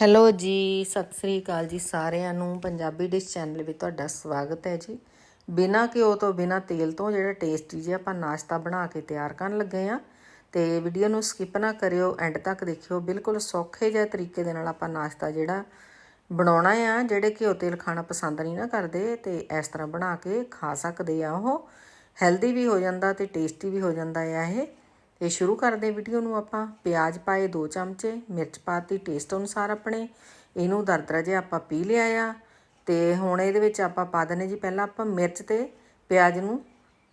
Hello ਜੀ, ਸਤਿ ਸ੍ਰੀ ਅਕਾਲ ਜੀ ਸਾਰਿਆਂ ਨੂੰ। ਪੰਜਾਬੀ ਡਿਸ਼ ਚੈਨਲ ਵਿੱਚ ਤੁਹਾਡਾ ਸਵਾਗਤ ਹੈ ਜੀ। ਬਿਨਾ ਘਿਓ ਤੋਂ, ਬਿਨਾ ਤੇਲ ਤੋਂ ਜਿਹੜਾ ਟੇਸਟੀ ਜਿਹਾ ਆਪਾਂ ਨਾਸ਼ਤਾ ਬਣਾ ਕੇ ਤਿਆਰ ਕਰਨ ਲੱਗੇ ਆ ਤੇ ਵੀਡੀਓ ਨੂੰ ਸਕਿਪ ਨਾ ਕਰਿਓ, ਐਂਡ ਤੱਕ ਦੇਖਿਓ। ਬਿਲਕੁਲ ਸੌਖੇ ਜਿਹੇ ਤਰੀਕੇ ਦੇ ਨਾਲ ਆਪਾਂ ਨਾਸ਼ਤਾ ਜਿਹੜਾ ਬਣਾਉਣਾ ਆ, ਜਿਹੜੇ ਘਿਓ ਤੇਲ ਖਾਣਾ ਪਸੰਦ ਨਹੀਂ ਨਾ ਕਰਦੇ, ਤੇ ਇਸ ਤਰ੍ਹਾਂ ਬਣਾ ਕੇ ਖਾ ਸਕਦੇ ਆ ਉਹ। ਹੈਲਦੀ ਵੀ ਹੋ ਜਾਂਦਾ ਤੇ ਟੇਸਟੀ ਵੀ ਹੋ ਜਾਂਦਾ ਆ ਇਹ। ਇਹ ਸ਼ੁਰੂ ਕਰਦੇ ਵੀਡੀਓ ਨੂੰ ਆਪਾਂ ਪਿਆਜ਼ ਪਾਏ 2 ਚਮਚੇ, ਮਿਰਚ ਪਾਤੀ ਟੇਸਟ ਅਨੁਸਾਰ ਆਪਣੇ। ਇਹਨੂੰ ਦਰਦਰਾ ਜਿਹਾ ਆਪਾਂ ਪੀ ਲਿਆ ਆ। ਤੇ ਹੁਣ ਇਹਦੇ ਵਿੱਚ ਆਪਾਂ ਪਾ ਦਨੇ ਜੀ ਪਹਿਲਾਂ ਆਪਾਂ ਮਿਰਚ ਤੇ ਪਿਆਜ਼ ਨੂੰ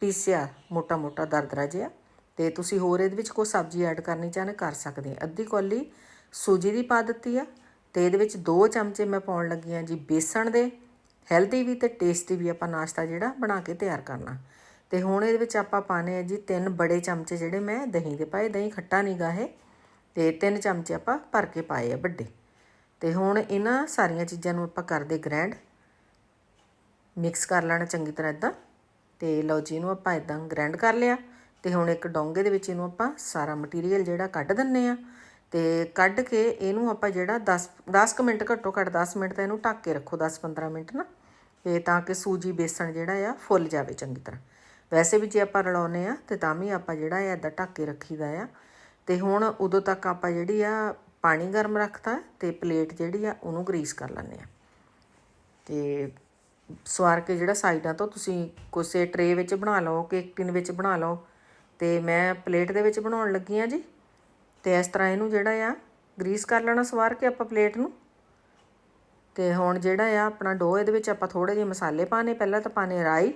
ਪੀਸਿਆ ਮੋਟਾ ਮੋਟਾ ਦਰਦਰਾ ਜਿਹਾ ਤੇ ਤੁਸੀਂ ਹੋਰ ਇਹਦੇ ਵਿੱਚ ਕੋਈ ਸਬਜ਼ੀ ਐਡ ਕਰਨੀ ਚਾਹਨੇ ਕਰ ਸਕਦੇ ਆ। ਅੱਧੀ ਕੌਲੀ ਸੂਜੀ ਦੀ ਪਾ ਦਿੱਤੀ ਆ। ਤੇ ਇਹਦੇ ਵਿੱਚ 2 ਚਮਚੇ ਮੈਂ ਪਾਉਣ ਲੱਗੀ ਆ ਜੀ ਬੇਸਣ ਦੇ। ਹੈਲਦੀ ਵੀ ਤੇ ਟੇਸਟੀ ਵੀ ਆਪਾਂ ਨਾਸ਼ਤਾ ਜਿਹੜਾ ਬਣਾ ਕੇ ਤਿਆਰ ਕਰਨਾ। ਤੇ ਹੁਣ ਇਹਦੇ ਵਿੱਚ ਆਪਾਂ ਪਾਣੇ ਆ ਜੀ ਤਿੰਨ ਬੜੇ ਚਮਚੇ ਜਿਹੜੇ ਮੈਂ ਦਹੀਂ ਦੇ ਪਾਏ, ਦਹੀਂ ਖੱਟਾ ਨਹੀਂ ਗਾ ਇਹ। ਤੇ ਤਿੰਨ ਚਮਚੇ ਆਪਾਂ ਭਰ ਕੇ ਪਾਏ ਆ ਵੱਡੇ। ਤੇ ਹੁਣ ਇਹਨਾਂ ਸਾਰੀਆਂ ਚੀਜ਼ਾਂ ਨੂੰ ਆਪਾਂ ਕਰਦੇ ਗ੍ਰੈਂਡ। ਮਿਕਸ ਕਰ ਲੈਣਾ ਚੰਗੀ ਤਰ੍ਹਾਂ ਇਦਾਂ। ਤੇ ਲਓ ਜੀ ਇਹਨੂੰ ਆਪਾਂ ਇਦਾਂ ਗ੍ਰੈਂਡ ਕਰ ਲਿਆ। ਤੇ ਹੁਣ ਇੱਕ ਡੋਂਗੇ ਦੇ ਵਿੱਚ ਇਹਨੂੰ ਆਪਾਂ ਸਾਰਾ ਮਟੀਰੀਅਲ ਜਿਹੜਾ ਕੱਢ ਦਿੰਨੇ ਆ। ਤੇ ਕੱਢ ਕੇ ਇਹਨੂੰ ਆਪਾਂ ਜਿਹੜਾ 10 10 ਮਿੰਟ ਘੱਟੋ ਘੱਟ 10 ਮਿੰਟ ਤਾਂ ਇਹਨੂੰ ਢੱਕ ਕੇ ਰੱਖੋ 10-15 ਮਿੰਟ ਨਾ। ਤੇ ਤਾਂ ਕਿ ਸੂਜੀ, ਬੇਸਣ ਜਿਹੜਾ ਆ ਫੁੱਲ ਜਾਵੇ ਚੰਗੀ ਤਰ੍ਹਾਂ। ਵੈਸੇ ਵੀ ਜੇ ਆਪਾਂ ਰਲਾਉਨੇ ਆ ਤੇ ਤਾਂ ਵੀ ਆਪਾਂ ਜਿਹੜਾ ਹੈ ਇਦਾਂ ਢੱਕ ਕੇ ਰੱਖੀਦਾ ਆ। ਤੇ ਹੁਣ ਉਦੋਂ ਤੱਕ ਆਪਾਂ ਜਿਹੜੀ ਆ ਪਾਣੀ ਗਰਮ ਰੱਖਤਾ ਤੇ ਪਲੇਟ ਜਿਹੜੀ ਆ ਉਹਨੂੰ ਗਰੀਸ ਕਰ ਲੈਂਦੇ ਆ ਤੇ ਸਵਾਰ ਕੇ ਜਿਹੜਾ ਸਾਈਡਾਂ ਤੋਂ ਤੁਸੀਂ ਕਿਸੇ ਟਰੇ ਵਿੱਚ ਬਣਾ ਲਓ, ਕੇਕ ਟਿਨ ਵਿੱਚ ਬਣਾ ਲਓ, ਤੇ ਮੈਂ ਪਲੇਟ ਦੇ ਵਿੱਚ ਬਣਾਉਣ ਲੱਗੀ ਆ ਜੀ। ਤੇ ਇਸ ਤਰ੍ਹਾਂ ਇਹਨੂੰ ਜਿਹੜਾ ਆ ਗਰੀਸ ਕਰ ਲੈਣਾ ਸਵਾਰ ਕੇ ਆਪਾਂ ਪਲੇਟ ਨੂੰ। ਤੇ ਹੁਣ ਜਿਹੜਾ ਆ ਆਪਣਾ ਡੋ ਇਹਦੇ ਵਿੱਚ ਆਪਾਂ ਥੋੜੇ ਜਿਹੇ ਮਸਾਲੇ ਪਾਣੇ ਪਹਿਲਾਂ ਤਾਂ ਪਾਣੇ ਰਾਈ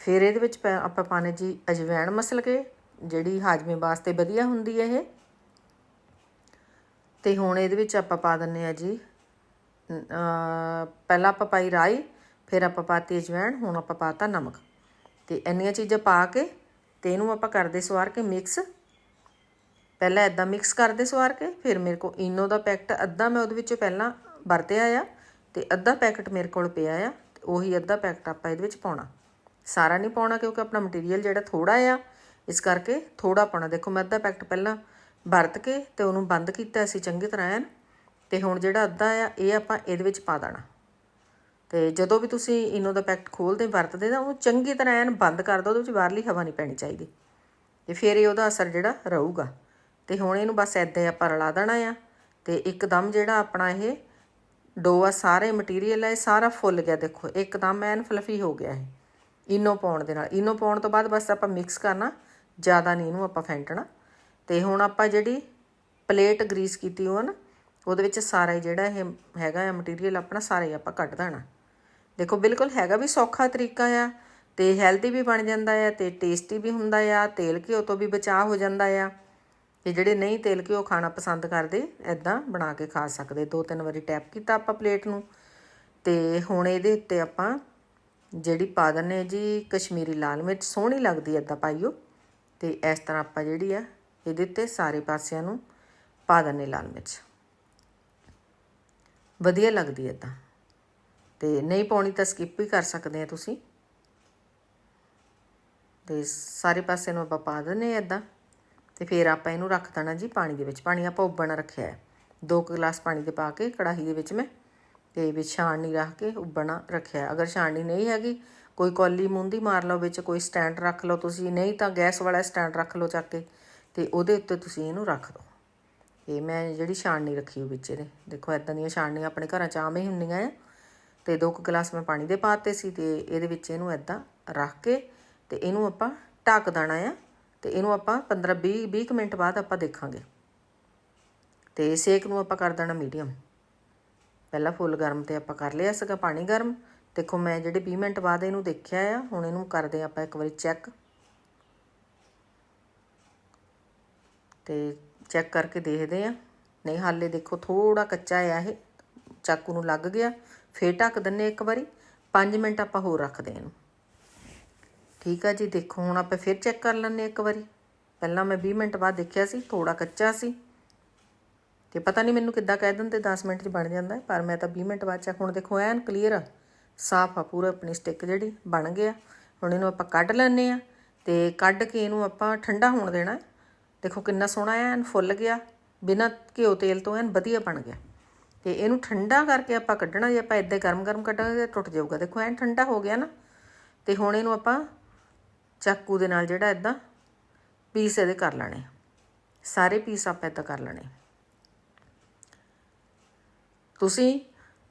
ਫਿਰ ਇਹਦੇ ਵਿੱਚ ਆਪਾਂ ਪਾਣੇ ਜੀ ਅਜਵੈਣ ਮਸਲ ਕੇ, ਜਿਹੜੀ ਹਾਜਮੇ ਵਾਸਤੇ ਵਧੀਆ ਹੁੰਦੀ ਹੈ ਇਹ। ਤੇ ਹੁਣ ਇਹਦੇ ਵਿੱਚ ਆਪਾਂ ਪਾ ਦਿੰਨੇ ਆ ਜੀ ਪਹਿਲਾਂ ਆਪਾਂ ਪਾਈ ਰਾਈ, ਫਿਰ ਆਪਾਂ ਪਾਤੀ ਅਜਵੈਣ, ਹੁਣ ਆਪਾਂ ਪਾਤਾ ਨਮਕ। ਤੇ ਇੰਨੀਆਂ ਚੀਜ਼ਾਂ ਪਾ ਕੇ ਤੇ ਇਹਨੂੰ ਆਪਾਂ ਕਰਦੇ ਸਵਾਰ ਕੇ ਮਿਕਸ। ਪਹਿਲਾਂ ਇਦਾਂ ਮਿਕਸ ਕਰਦੇ ਸਵਾਰ ਕੇ, ਫਿਰ ਮੇਰੇ ਕੋਲ ਇਨੋ ਦਾ ਪੈਕਟ ਅੱਧਾ ਮੈਂ ਉਹਦੇ ਵਿੱਚੋਂ ਪਹਿਲਾਂ ਵਰਤਿਆ ਆ, ਤੇ ਅੱਧਾ ਪੈਕਟ ਮੇਰੇ ਕੋਲ ਪਿਆ ਆ, ਤੇ ਉਹੀ ਅੱਧਾ ਪੈਕਟ ਆਪਾਂ ਇਹਦੇ ਵਿੱਚ ਪਾਉਣਾ। ਸਾਰਾ ਨਹੀਂ ਪਾਉਣਾ ਕਿਉਂਕਿ ਆਪਣਾ ਮਟੀਰੀਅਲ ਜਿਹੜਾ ਥੋੜਾ ਆ, ਇਸ ਕਰਕੇ ਥੋੜਾ ਪਾਉਣਾ। ਦੇਖੋ ਮੈਂ ਅੱਧਾ ਪੈਕਟ ਪਹਿਲਾਂ ਵਰਤ ਕੇ ਤੇ ਉਹਨੂੰ ਬੰਦ ਕੀਤਾ ਸੀ ਚੰਗੀ ਤਰ੍ਹਾਂ ਐਨ, ਤੇ ਹੁਣ ਜਿਹੜਾ ਅੱਧਾ ਆ, ਇਹ ਆਪਾਂ ਇਹਦੇ ਵਿੱਚ ਪਾ ਦੇਣਾ। ਤੇ ਜਦੋਂ ਵੀ ਤੁਸੀਂ ਇਨੋ ਦਾ ਪੈਕਟ ਖੋਲਦੇ, ਵਰਤਦੇ ਤਾਂ ਉਹਨੂੰ ਚੰਗੀ ਤਰ੍ਹਾਂ ਐਨ ਬੰਦ ਕਰ ਦਿਓ, ਉਹਦੇ ਵਿੱਚ ਬਾਹਰਲੀ ਹਵਾ ਨਹੀਂ ਪੈਣੀ ਚਾਹੀਦੀ। ਤੇ ਫਿਰ ਇਹ ਉਹਦਾ ਅਸਰ ਜਿਹੜਾ ਰਹੂਗਾ। ਤੇ ਹੁਣ ਇਹਨੂੰ ਬਸ ਐਦਾਂ ਆਪਾਂ ਰਲਾ ਦੇਣਾ ਆ ਤੇ ਇੱਕਦਮ ਜਿਹੜਾ ਆਪਣਾ ਇਹ ਡੋ ਆ ਸਾਰੇ ਮਟੀਰੀਅਲ ਹੈ ਸਾਰਾ ਫੁੱਲ ਗਿਆ। ਦੇਖੋ, ਇੱਕਦਮ ਐਨ ਫਲਫੀ ਹੋ ਗਿਆ ਇਹ। ਇਨੋ ਪਾਉਣ ਦੇ ਨਾਲ। ਇਨੋ ਪਾਉਣ ਤੋਂ ਬਾਅਦ ਬਸ ਆਪਾਂ ਮਿਕਸ ਕਰਨਾ, ਜ਼ਿਆਦਾ ਨਹੀਂ ਇਹਨੂੰ ਆਪਾਂ ਫੈਂਟਣਾ। ਤੇ ਹੁਣ ਆਪਾਂ ਜਿਹੜੀ ਪਲੇਟ ਗਰੀਸ ਕੀਤੀ ਉਹ ਨਾ, ਉਹਦੇ ਵਿੱਚ ਸਾਰਾ ਹੀ ਜਿਹੜਾ ਇਹ ਹੈਗਾ ਆ ਮਟੀਰੀਅਲ ਆਪਣਾ ਸਾਰਾ ਹੀ ਆਪਾਂ ਕੱਢ ਦੇਣਾ। ਦੇਖੋ ਬਿਲਕੁਲ ਹੈਗਾ ਵੀ ਸੌਖਾ ਤਰੀਕਾ ਆ, ਤੇ ਹੈਲਦੀ ਵੀ ਬਣ ਜਾਂਦਾ ਆ, ਤੇ ਟੇਸਟੀ ਵੀ ਹੁੰਦਾ ਆ, ਤੇਲ ਘਿਓ ਤੋਂ ਵੀ ਬਚਾਅ ਹੋ ਜਾਂਦਾ ਆ। ਤੇ ਜਿਹੜੇ ਨਹੀਂ ਤੇਲ ਘਿਓ ਖਾਣਾ ਪਸੰਦ ਕਰਦੇ ਐਦਾਂ ਬਣਾ ਕੇ ਖਾ ਸਕਦੇ। ਦੋ ਤਿੰਨ ਵਾਰੀ ਟੈਪ ਕੀਤਾ ਆਪਾਂ ਪਲੇਟ ਨੂੰ। ਤੇ ਹੁਣ ਇਹਦੇ ਉੱਤੇ ਆਪਾਂ ਜਿਹੜੀ ਪਾ ਦਨੇ ਜੀ ਕਸ਼ਮੀਰੀ ਲਾਲ ਮਿਰਚ, ਸੋਹਣੀ ਲੱਗਦੀ ਐ ਇਦਾਂ ਪਾਈਓ। ਤੇ ਇਸ ਤਰ੍ਹਾਂ ਆਪਾਂ ਜਿਹੜੀ ਆ, ਇਹਦੇ ਉੱਤੇ ਸਾਰੇ ਪਾਸਿਆਂ ਨੂੰ ਪਾ ਦਨੇ ਲਾਲ ਮਿਰਚ। ਵਧੀਆ ਲੱਗਦੀ ਐ ਇਦਾਂ ਤੇ ਨਹੀਂ ਪਾਉਣੀ ਤਾਂ ਸਕਿਪ ਵੀ ਕਰ ਸਕਦੇ ਆ ਤੁਸੀਂ। ਤੇ ਸਾਰੇ ਪਾਸੇ ਨੂੰ ਆਪਾਂ ਪਾ ਦਨੇ ਇਦਾਂ ਤੇ ਫਿਰ ਆਪਾਂ ਇਹਨੂੰ ਰੱਖ ਦੇਣਾ ਜੀ ਪਾਣੀ ਦੇ ਵਿੱਚ। ਪਾਣੀ ਆਪਾਂ ਉਬਲਣਾ ਰੱਖਿਆ ਹੈ। 2 ਗਲਾਸ ਪਾਣੀ ਦੇ ਪਾ ਕੇ ਕੜਾਹੀ ਦੇ ਵਿੱਚ ਮੈਂ ਤੇ ਵਿੱਚ ਛਾਣਨੀ ਰੱਖ ਕੇ ਉਬਲਣਾ ਰੱਖਿਆ। ਅਗਰ ਛਾਣਨੀ ਨਹੀਂ ਹੈਗੀ, ਕੋਈ ਕੌਲੀ ਮੁੰਦੀ ਮਾਰ ਲਓ, ਵਿੱਚ ਕੋਈ ਸਟੈਂਡ ਰੱਖ ਲਓ ਤੁਸੀਂ। ਨਹੀਂ ਤਾਂ ਗੈਸ ਵਾਲਾ ਸਟੈਂਡ ਰੱਖ ਲਓ ਚੱਕ ਕੇ ਤੇ ਉਹਦੇ ਉੱਤੇ ਤੁਸੀਂ ਇਹਨੂੰ ਰੱਖ ਦਿਓ। ਇਹ ਮੈਂ ਜਿਹੜੀ ਛਾਣਨੀ ਰੱਖੀ ਉਹ ਵਿੱਚ ਇਹਦੇ। ਦੇਖੋ ਇਦਾਂ ਦੀਆਂ ਛਾਣਨੀਆਂ ਆਪਣੇ ਘਰਾਂ 'ਚ ਆਮ ਹੀ ਹੁੰਦੀਆਂ ਆ। ਤੇ ਦੋ ਕੁ ਗਲਾਸ ਮੈਂ ਪਾਣੀ ਦੇ ਪਾਤੇ ਸੀ ਤੇ ਇਹਦੇ ਵਿੱਚ ਇਹਨੂੰ ਇਦਾਂ ਰੱਖ ਕੇ ਤੇ ਇਹਨੂੰ ਆਪਾਂ ਢੱਕ ਦੇਣਾ ਆ ਤੇ ਇਹਨੂੰ ਆਪਾਂ 15 20 20 ਮਿੰਟ ਬਾਅਦ ਆਪਾਂ ਦੇਖਾਂਗੇ। ਤੇ ਸੇਕ ਨੂੰ ਆਪਾਂ ਕਰ ਦੇਣਾ ਮੀਡੀਅਮ। ਪਹਿਲਾਂ ਫੁੱਲ ਗਰਮ ਤੇ ਆਪਾਂ ਕਰ ਲਿਆ ਸੀਗਾ ਪਾਣੀ ਗਰਮ। ਦੇਖੋ ਮੈਂ ਜਿਹੜੇ 20 ਮਿੰਟ ਬਾਅਦ ਇਹਨੂੰ ਦੇਖਿਆ ਆ, ਹੁਣ ਇਹਨੂੰ ਕਰਦੇ ਆਪਾਂ ਇੱਕ ਵਾਰੀ ਚੈੱਕ। ਤੇ ਚੈੱਕ ਕਰਕੇ ਦੇਖਦੇ ਆ। ਨਹੀਂ, ਹਾਲੇ ਦੇਖੋ ਥੋੜਾ ਕੱਚਾ ਆ ਇਹ। ਚਾਕੂ ਨੂੰ ਲੱਗ ਗਿਆ। ਫੇਰ ਢੱਕ ਦਿੰਨੇ ਇੱਕ ਵਾਰੀ। 5 ਮਿੰਟ ਆਪਾਂ ਹੋਰ ਰੱਖਦੇ ਇਹਨੂੰ। ਠੀਕ ਆ ਜੀ, ਦੇਖੋ ਹੁਣ ਆਪਾਂ ਫਿਰ ਚੈੱਕ ਕਰ ਲੈਣੇ ਇੱਕ ਵਾਰੀ। ਪਹਿਲਾਂ ਮੈਂ 20 ਮਿੰਟ ਬਾਅਦ ਦੇਖਿਆ ਸੀ ਥੋੜਾ ਕੱਚਾ ਸੀ। ਤੇ ਪਤਾ ਨਹੀਂ ਮੈਨੂੰ ਕਿੱਦਾਂ ਕਹਿ ਦਿੰਦੇ 10 ਮਿੰਟ 'ਚ ਬਣ ਜਾਂਦਾ ਪਰ ਮੈਂ ਤਾਂ 20 ਮਿੰਟ ਬਾਅਦ ਚੈੱਕ ਹੁਣ ਦੇਖੋ ਐਨ ਕਲੀਅਰ ਆ, ਸਾਫ਼ ਆ ਪੂਰਾ ਆਪਣੀ ਸਟਿਕ ਜਿਹੜੀ ਬਣ ਗਿਆ। ਹੁਣ ਇਹਨੂੰ ਆਪਾਂ ਕੱਢ ਲੈਣੇ ਆ ਤੇ ਕੱਢ ਕੇ ਇਹਨੂੰ ਆਪਾਂ ਠੰਡਾ ਹੋਣ ਦੇਣਾ ਦੇਖੋ ਕਿੰਨਾ ਸੋਹਣਾ ਐਨ ਫੁੱਲ ਗਿਆ, ਬਿਨਾਂ ਘਿਓ ਤੇਲ ਤੋਂ ਐਨ ਵਧੀਆ ਬਣ ਗਿਆ। ਤੇ ਇਹਨੂੰ ਠੰਡਾ ਕਰਕੇ ਆਪਾਂ ਕੱਢਣਾ, ਜੇ ਆਪਾਂ ਇਦਾਂ ਗਰਮ ਗਰਮ ਕੱਢਾਂਗੇ ਤਾਂ ਟੁੱਟ ਜਾਊਗਾ। ਦੇਖੋ ਐਨ ਠੰਡਾ ਹੋ ਗਿਆ ਨਾ, ਤੇ ਹੁਣ ਇਹਨੂੰ ਆਪਾਂ ਚਾਕੂ ਦੇ ਨਾਲ ਜਿਹੜਾ ਇਦਾਂ ਪੀਸ ਇਹਦੇ ਕਰ ਲੈਣੇ ਸਾਰੇ ਪੀਸ ਆਪਾਂ ਇਦਾਂ ਕਰ ਲੈਣੇ ਤੁਸੀਂ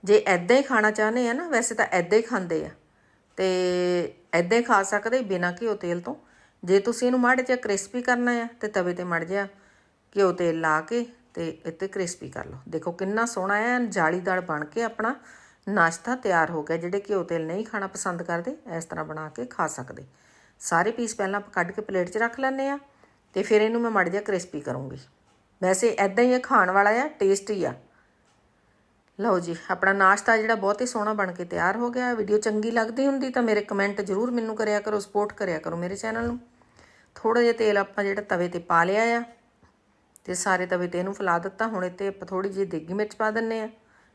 ਜੇ ਐਦਾਂ ਹੀ ਖਾਣਾ ਚਾਹੁੰਦੇ ਆ ਨਾ, ਵੈਸੇ ਤਾਂ ਐਦਾਂ ਹੀ ਖਾਂਦੇ ਆ। ਤੇ ਐਦਾਂ ਹੀ ਖਾ ਸਕਦੇ ਬਿਨਾਂ ਘਿਓ ਤੇਲ ਤੋਂ। ਜੇ ਤੁਸੀਂ ਇਹਨੂੰ ਮਾੜੇ ਜਿਹਾ ਕ੍ਰਿਸਪੀ ਕਰਨਾ ਆ, ਤੇ ਤਵੇ ਤੇ ਮੜ ਜਿਹਾ ਘਿਓ ਤੇਲ ਲਾ ਕੇ ਤੇ ਇੱਥੇ ਕ੍ਰਿਸਪੀ ਕਰ ਲਓ। ਦੇਖੋ ਕਿੰਨਾ ਸੋਹਣਾ ਹੈ ਜਾਲੀਦਾਰ ਬਣ ਕੇ ਆਪਣਾ ਨਾਸ਼ਤਾ ਤਿਆਰ ਹੋ ਗਿਆ। ਜਿਹੜੇ ਘਿਓ ਤੇਲ ਨਹੀਂ ਖਾਣਾ ਪਸੰਦ ਕਰਦੇ, ਇਸ ਤਰ੍ਹਾਂ ਬਣਾ ਕੇ ਖਾ ਸਕਦੇ। ਸਾਰੇ ਪੀਸ ਪਹਿਲਾਂ ਆਪਾਂ ਕੱਢ ਕੇ ਪਲੇਟ 'ਚ ਰੱਖ ਲੈਂਦੇ ਆ, ਤੇ ਫਿਰ ਇਹਨੂੰ ਮੈਂ ਮੜ ਜਿਹਾ ਕ੍ਰਿਸਪੀ ਕਰੂੰਗੀ। ਵੈਸੇ ਐਦਾਂ ਹੀ ਇਹ ਖਾਣ ਵਾਲਾ ਆ ਟੇਸਟੀ ਆ। ਲਓ ਜੀ, ਆਪਣਾ ਨਾਸ਼ਤਾ ਜਿਹੜਾ ਬਹੁਤ ਹੀ ਸੋਹਣਾ ਬਣ ਕੇ ਤਿਆਰ ਹੋ ਗਿਆ। ਵੀਡੀਓ ਚੰਗੀ ਲੱਗਦੀ ਹੁੰਦੀ ਤਾਂ ਮੇਰੇ ਕਮੈਂਟ ਜ਼ਰੂਰ ਮੈਨੂੰ ਕਰਿਆ ਕਰੋ ਸਪੋਰਟ ਕਰਿਆ ਕਰੋ ਮੇਰੇ ਚੈਨਲ ਨੂੰ। ਥੋੜਾ ਜਿਹਾ ਤੇਲ ਆਪਾਂ ਜਿਹੜਾ ਤਵੇ ਤੇ ਪਾ ਲਿਆ ਆ ਤੇ ਸਾਰੇ ਤਵੇ ਤੇ ਇਹਨੂੰ ਫੈਲਾ ਦਿੱਤਾ। ਹੁਣ ਇੱਥੇ ਆਪਾਂ ਥੋੜੀ ਜਿਹੀ ਦੇਗੀ ਮਿਰਚ ਪਾ ਦਿੰਨੇ ਆ।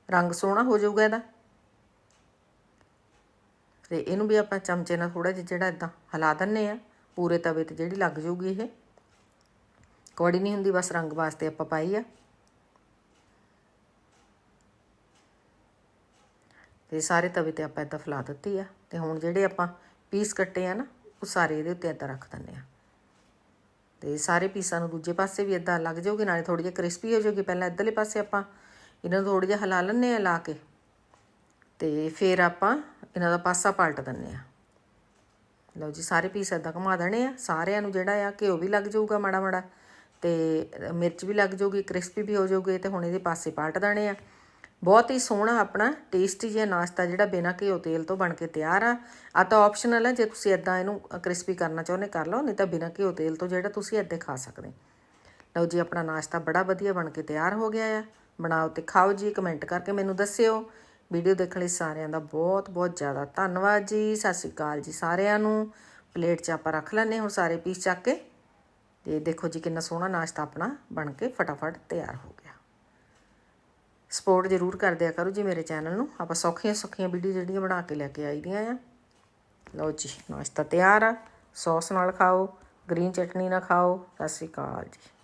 ਰੰਗ ਸੋਹਣਾ ਹੋ ਜਾਊਗਾ ਇਹਦਾ। ਤੇ ਇਹਨੂੰ ਵੀ ਆਪਾਂ ਚਮਚੇ ਨਾਲ ਥੋੜਾ ਜਿਹਾ ਜਿਹੜਾ ਇਦਾਂ ਹਿਲਾ ਦਿੰਨੇ ਆ। ਪੂਰੇ ਤਵੇ ਤੇ ਜਿਹੜੀ ਲੱਗ ਜਾਊਗੀ ਇਹ। ਕੌੜੀ ਨਹੀਂ ਹੁੰਦੀ, ਬਸ ਰੰਗ ਵਾਸਤੇ ਆਪਾਂ ਪਾਈ ਆ। ਤੇ ਸਾਰੇ ਤਵੇ ਤੇ ਆਪਾਂ ਇਦਾਂ ਫੈਲਾ ਦਿੱਤੀ ਆ ਤੇ ਹੁਣ ਜਿਹੜੇ ਆਪਾਂ ਪੀਸ ਕੱਟੇ ਆ ਨਾ, ਉਹ ਸਾਰੇ ਇਹਦੇ ਉੱਤੇ ਇਦਾਂ ਰੱਖ ਦਿੰਨੇ ਆ। ਤੇ ਸਾਰੇ ਪੀਸਾਂ ਨੂੰ ਦੂਜੇ ਪਾਸੇ ਵੀ ਇਦਾਂ ਲੱਗ ਜਾਊਗੀ ਨਾਲੇ ਥੋੜੀ ਜਿਹੀ ਕ੍ਰਿਸਪੀ ਹੋ ਜਾਊਗੀ ਪਹਿਲਾਂ ਇਧਰਲੇ ਪਾਸੇ ਆਪਾਂ ਇਹਨਾਂ ਨੂੰ ਥੋੜੀ ਜਿਹਾ ਹਿਲਾ ਲੈਂਦੇ ਆ ਲਾ ਕੇ। ਤੇ ਫਿਰ ਆਪਾਂ ਇਹਨਾਂ ਦਾ ਪਾਸਾ ਪਲਟ ਦਿੰਨੇ ਆ। ਲਓ ਜੀ, ਸਾਰੇ ਪੀਸ ਇਦਾਂ ਘੁਮਾ ਦੇਣੇ ਆ। ਸਾਰਿਆਂ ਨੂੰ ਜਿਹੜਾ ਆ ਘਿਓ ਵੀ ਲੱਗ ਜਾਊਗਾ ਮਾੜਾ ਮਾੜਾ ਤੇ ਮਿਰਚ ਵੀ ਲੱਗ ਜਾਊਗੀ ਕ੍ਰਿਸਪੀ ਵੀ ਹੋ ਜਾਊਗੇ ਤੇ ਹੁਣ ਇਹਦੇ ਪਾਸੇ ਪਲਟ ਦੇਣੇ ਆ। ਬਹੁਤ ਹੀ ਸੋਹਣਾ ਆਪਣਾ ਟੇਸਟੀ ਜਿਹਾ ਨਾਸ਼ਤਾ ਜਿਹੜਾ ਬਿਨਾਂ ਘਿਓ ਤੇਲ ਤੋਂ ਬਣ ਕੇ ਤਿਆਰ ਆ। ਆ ਤਾਂ ਆਪਸ਼ਨਲ ਹੈ ਜੇ ਤੁਸੀਂ ਇਦਾਂ ਇਹਨੂੰ ਕ੍ਰਿਸਪੀ ਕਰਨਾ ਚਾਹੁੰਦੇ, ਕਰ ਲਓ, ਨਹੀਂ ਤਾਂ ਬਿਨਾਂ ਘਿਓ ਤੇਲ ਤੋਂ ਜਿਹੜਾ ਤੁਸੀਂ ਇੱਦਾਂ ਖਾ ਸਕਦੇ। ਲਓ ਜੀ, ਆਪਣਾ ਨਾਸ਼ਤਾ ਬੜਾ ਵਧੀਆ ਬਣ ਕੇ ਤਿਆਰ ਹੋ ਗਿਆ ਆ। ਬਣਾਓ ਤੇ ਖਾਓ ਜੀ ਕਮੈਂਟ ਕਰਕੇ ਮੈਨੂੰ ਦੱਸਿਓ। ਵੀਡੀਓ ਦੇਖਣ ਲਈ ਸਾਰਿਆਂ ਦਾ ਬਹੁਤ ਬਹੁਤ ਜ਼ਿਆਦਾ ਧੰਨਵਾਦ ਜੀ। ਸਤਿ ਸ਼੍ਰੀ ਅਕਾਲ ਜੀ ਸਾਰਿਆਂ ਨੂੰ। ਪਲੇਟ 'ਚ ਆਪਾਂ ਰੱਖ ਲੈਣੇ ਹੁਣ ਸਾਰੇ ਪੀਸ ਚੱਕ ਕੇ। ਤੇ ਦੇਖੋ ਜੀ ਕਿੰਨਾ ਸੋਹਣਾ ਨਾਸ਼ਤਾ ਆਪਣਾ ਬਣ ਕੇ ਫਟਾਫਟ ਤਿਆਰ ਹੋ ਗਿਆ। ਸਪੋਰਟ ਜ਼ਰੂਰ ਕਰ ਦਿਆ ਕਰੋ ਜੀ ਮੇਰੇ ਚੈਨਲ ਨੂੰ। ਆਪਾਂ ਸੌਖੀਆਂ ਸੌਖੀਆਂ ਵੀਡੀਓ ਜਿਹੜੀਆਂ ਬਣਾ ਕੇ ਲੈ ਕੇ ਆਈਆਂ ਆ। ਲਓ ਜੀ, ਨਾਸ਼ਤਾ ਤਿਆਰ ਆ। ਸੌਸ ਨਾਲ ਖਾਓ ਗ੍ਰੀਨ ਚਟਨੀ ਨਾਲ ਖਾਓ। ਸਤਿ ਸ਼੍ਰੀ ਅਕਾਲ ਜੀ।